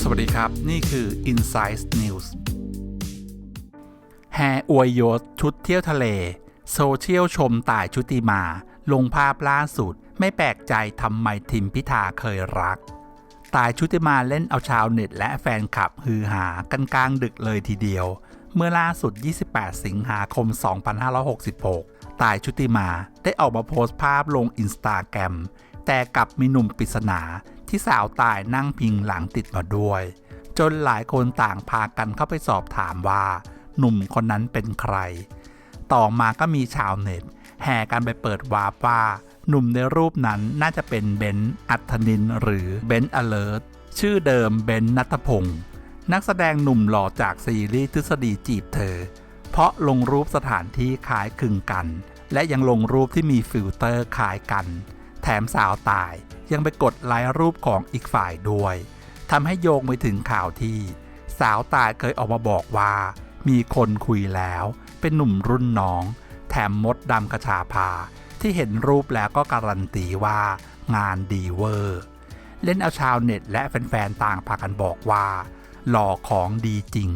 สวัสดีครับ นี่คือ Insight News แฮอวยยศชุดเที่ยวทะเล โซเชียลชมต่ายชุติมา ลงภาพล่าสุด ไม่แปลกใจทำไมทิมพิธาเคยรักต่ายชุติมาเล่นเอาชาวเน็ตและแฟนคลับฮือหากันกลางดึกเลยทีเดียว เมื่อล่าสุด 28 สิงหาคม 2566 ตายชุติมาได้ออกมาโพสต์ภาพลงอินสตาแกรมแต่กับมีหนุ่มปริศนาที่สาวตายนั่งพิงหลังติดมาด้วย จนหลายคนต่างพากันเข้าไปสอบถามว่า หนุ่มคนนั้นเป็นใคร ต่อมาก็มีชาวเน็ต แห่กันไปเปิดวาร์ปว่า หนุ่มในรูปนั้นน่าจะเป็นเบนซ์อัธนินหรือเบนซ์อเลิร์ชื่อเดิมเบนซ์นัทพงศ์ นักแสดงหนุ่มหล่อจากซีรีส์ทฤษฎีจีบเธอ เพราะลงรูปสถานที่คล้ายคลึงกัน และยังลงรูปที่มีฟิลเตอร์คล้ายกัน แถมสาวตายยังไปกดไลค์รูปของอีกฝ่ายด้วยทำให้โยงไปถึงข่าวที่ สาวตายเคยออกมาบอกว่า มีคนคุยแล้ว เป็นหนุ่มรุ่นน้อง แถมมดดำกระชาพา ที่เห็นรูปแล้วก็การันตีว่างานดีเวอร์ เล่นเอาชาวเน็ตและแฟนๆต่างพากันบอกว่า หล่อของดีจริง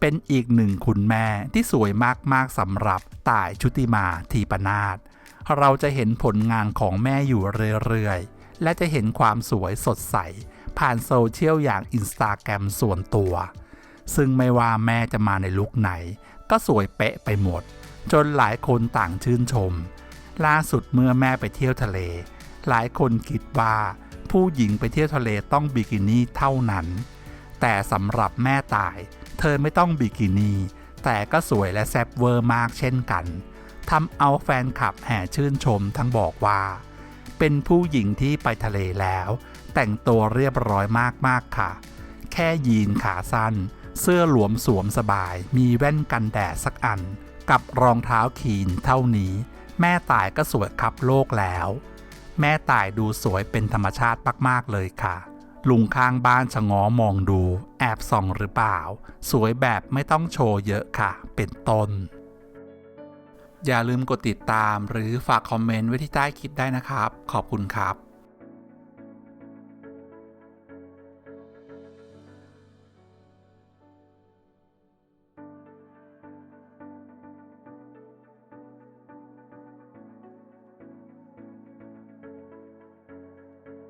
เป็นอีกหนึ่งคุณแม่ที่สวยมากๆสำหรับต่ายชุติมาทีปนาศเราจะเห็นผลงานของแม่อยู่เรื่อยๆ และจะเห็นความสวยสดใส ผ่านโซเชียลอย่างอินสตาแกรมส่วนตัว ซึ่งไม่ว่าแม่จะมาในลุคไหน ก็สวยเป๊ะไปหมด จนหลายคนต่างชื่นชม ล่าสุดเมื่อแม่ไปเที่ยวทะเล หลายคนคิดว่า ผู้หญิงไปเที่ยวทะเลต้องบิกินี่เท่านั้น แต่สำหรับแม่ตาย เธอไม่ต้องบิกินี่แต่ก็สวยและแซ่บเวอร์มากเช่นกันทำเอาแฟนคลับแห่ชื่นชมทั้งบอกว่า เป็นผู้หญิงที่ไปทะเลแล้ว แต่งตัวเรียบร้อยมากๆค่ะ แค่ยีนขาสั้น เสื้อหลวมสวมสบาย มีแว่นกันแดดสักอัน กับรองเท้าคีนเท่านี้ แม่ตายก็สวยครับโลกแล้ว แม่ตายดูสวยเป็นธรรมชาติมากๆเลยค่ะ ลุงข้างบ้านชะง้อมองดู แอบส่องหรือเปล่า สวยแบบไม่ต้องโชว์เยอะค่ะ เป็นต้น อย่าลืมกดติดตามหรือฝากคอมเมนต์ไว้ที่ใต้คลิปได้นะครับ ขอบคุณครับ